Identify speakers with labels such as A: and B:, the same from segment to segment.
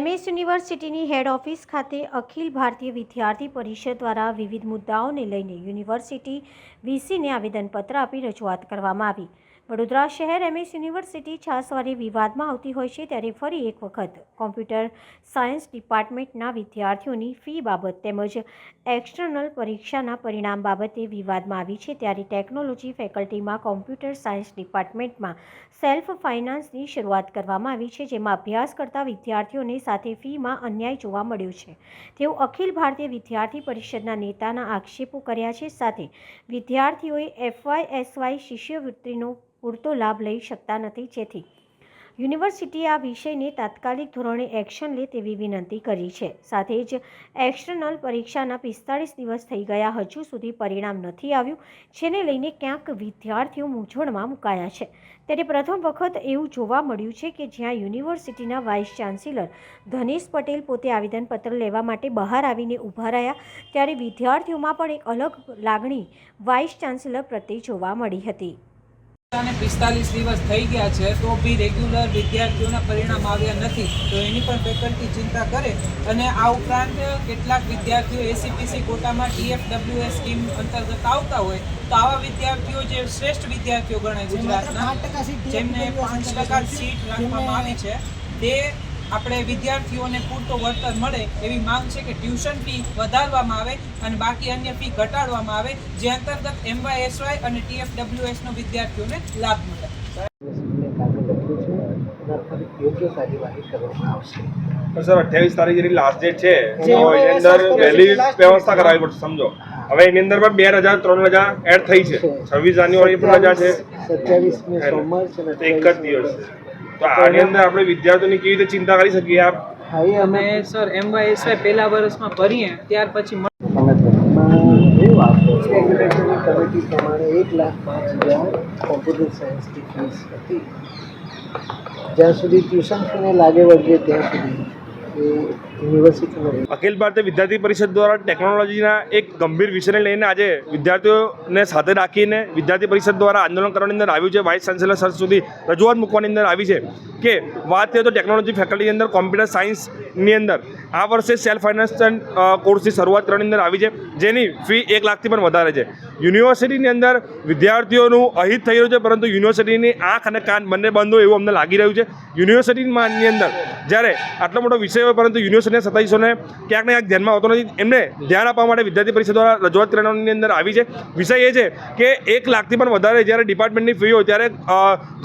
A: MS યુનિવર્સિટીની હેડ office ખાતે અખિલ ભારતીય વિદ્યાર્થી પરિષદ દ્વારા વિવિધ મુદ્દાઓને લઈને યુનિવર્સિટી વીસીને આવેદનપત્ર આપી રજૂઆત કરવામાં આવી. વડોદરા શહેર એમએસ યુનિવર્સિટી છાસવારે વિવાદમાં આવતી હોય છે ત્યારે ફરી એક વખત કોમ્પ્યુટર સાયન્સ ડિપાર્ટમેન્ટના વિદ્યાર્થીઓની ફી બાબત તેમજ એક્સટર્નલ પરીક્ષાના પરિણામ બાબતે વિવાદમાં આવી છે ત્યારે ટેકનોલોજી ફેકલ્ટીમાં કોમ્પ્યુટર સાયન્સ ડિપાર્ટમેન્ટમાં સેલ્ફ ફાઇનાન્સની શરૂઆત કરવામાં આવી છે, જેમાં અભ્યાસ કરતા વિદ્યાર્થીઓને સાથે ફીમાં અન્યાય જોવા મળ્યો છે. તેઓ અખિલ ભારતીય વિદ્યાર્થી પરિષદના નેતાના આક્ષેપો કર્યા છે. સાથે વિદ્યાર્થીઓએ એફવાય એસવાય શિષ્યવૃત્તિનો પૂરતો લાભ લઈ શકતા નથી જેથી યુનિવર્સિટીએ આ વિષયને તાત્કાલિક ધોરણે એક્શન લે તેવી વિનંતી કરી છે. સાથે જ એક્સટર્નલ પરીક્ષાના પિસ્તાળીસ દિવસ થઈ ગયા હજુ સુધી પરિણામ નથી આવ્યું, જેને લઈને ક્યાંક વિદ્યાર્થીઓ મૂંઝવણમાં મુકાયા છે. ત્યારે પ્રથમ વખત એવું જોવા મળ્યું છે કે જ્યાં યુનિવર્સિટીના વાઇસ ચાન્સેલર ધનેશ પટેલ પોતે આવેદનપત્ર લેવા માટે બહાર આવીને ઊભા રહ્યા, ત્યારે વિદ્યાર્થીઓમાં પણ એક અલગ લાગણી વાઇસ ચાન્સેલર પ્રત્યે જોવા મળી હતી.
B: અને પિસ્તાલીસ દિવસ થઈ ગયા છે તો બી રેગ્યુલર વિદ્યાર્થીઓના પરિણામ આવ્યા નથી. તો એની પણ ફેકલ્ટી ચિંતા કરે. અને આ ઉપરાંત કેટલાક વિદ્યાર્થીઓ એસીપીસી કોટામાં ટીએફડબ્લ્યુએસ સ્કીમ અંતર્ગત આવતા હોય તો આવા વિદ્યાર્થીઓ જે શ્રેષ્ઠ વિદ્યાર્થીઓ ગણાય ગુજરાતના જેમને પાંચ ટકા સીટ રાખવામાં આવી છે તે આપણે વિદ્યાર્થીઓને પૂરતો વળતર મળે એવી માંગ છે કે ટ્યુશન ફી વધારવામાં આવે અને બાકી અન્ય ફી ઘટાડવામાં આવે જે અંતર્ગત એમવાયએસવાય અને ટીએફડબ્લ્યુએસનો વિદ્યાર્થીઓને લાભ મળે.
C: સર અઠ્યાવીસ તારીખ જેની લાસ્ટ ડેટ છે. એની અંદર વહેલી વ્યવસ્થા કરાવવી પડશે સમજો. હવે એની અંદર પણ બે રજા ત્રણ રજા એડ થઈ છે. છવ્વીસ. જાન્યુઆરી પણ રજા છે.
D: સોમવાર છે ને
C: તો એક જ દિવસ. છે તો આની અંદર આપણે વિદ્યાર્થીઓની કેવી રીતે ચિંતા કરી શકીએ આપ?
D: ભાઈ અમે
B: સર એમવાયએસઆઈ પહેલા વર્ષમાં ભરીએ ત્યાર પછી
D: કમિટી પ્રમાણે એક લાખ પાંચ હજાર કોમ્પ્યુટર સાયન્સની ફીસ હતી. જ્યાં સુધી ટ્યુશન ફીને લાગે વળગે ત્યાં સુધી
C: અખિલ ભારતીય વિદ્યાર્થી પરિષદ દ્વારા ટેકનોલોજીના એક ગંભીર વિષયને લઈને આજે વિદ્યાર્થીઓને સાથે રાખીને વિદ્યાર્થી પરિષદ દ્વારા આંદોલન કરવાની અંદર આવ્યું છે. વાઇસ ચાન્સેલર સર સુધી રજૂઆત મૂકવાની અંદર આવી છે કે વાત કરીએ તો ટેકનોલોજી ફેકલ્ટીની અંદર કોમ્પ્યુટર સાયન્સની અંદર. આ વર્ષે સેલ્ફ ફાઇનાન્સ કોર્સની શરૂઆત કરવાની અંદર આવી છે. જેની ફી એક લાખથી પણ વધારે છે. યુનિવર્સિટીની અંદર વિદ્યાર્થીઓનું અહિત થઈ રહ્યું છે, પરંતુ યુનિવર્સિટીની આંખ અને કાન બંને બંધ હોય એવું અમને લાગી રહ્યું છે. યુનિવર્સિટીમાંની અંદર જ્યારે આટલો મોટો વિષય હોય, પરંતુ યુનિવર્સિટીના સત્તાધીશોને ક્યાંક ને ક્યાંક ધ્યાનમાં આવતો નથી, એમને ધ્યાન આપવા માટે વિદ્યાર્થી પરિષદ દ્વારા રજૂઆત કરવાની અંદર આવી છે. વિષય એ છે કે એક લાખથી પણ વધારે જ્યારે ડિપાર્ટમેન્ટની ફી હોય, ત્યારે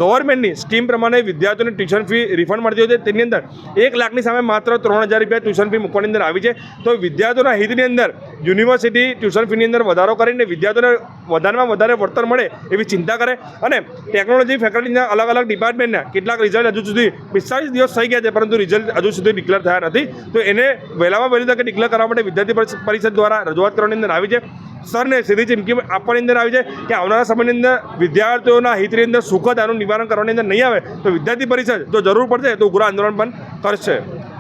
C: ગવર્મેન્ટની સ્કીમ પ્રમાણે વિદ્યાર્થીઓને ટ્યુશન ફી રિફંડ મળતી હોય છે. તેની અંદર એક લાખની સામે માત્ર ત્રણ હજાર રૂપિયા ટ્યુશન ફી મૂકવાની અંદર આવી છે. તો વિદ્યાર્થીઓના હિતની અંદર યુનિવર્સિટી ટ્યુશન ફીની અંદર વધારો કરીને વિદ્યાર્થીઓને વધારેમાં વધારે વળતર મળે એવી ચિંતા કરે. અને ટેકનોલોજી ફેકલ્ટીના અલગ અલગ ડિપાર્ટમેન્ટના કેટલાક રિઝલ્ટ હજુ સુધી પિસ્તાળીસ દિવસ થઈ ગયા છે, પરંતુ રિઝલ્ટ હજુ સુધી ડિક્લેર થયા નથી. તો એને વહેલામાં વહેલી તકે ડિક્લેર કરવા માટે વિદ્યાર્થી પરિષદ- દ્વારા રજૂઆત કરવાની અંદર આવી છે. સરને સીધી ચીમકી આપવાની અંદર આવી છે કે આવનારા સમયની અંદર વિદ્યાર્થીઓના હિતની અંદર સુખદ આનું નિવારણ કરવાની અંદર નહીં આવે, તો વિદ્યાર્થી પરિષદ જો જરૂર પડશે તો ઉગ્ર આંદોલન પણ કરશે.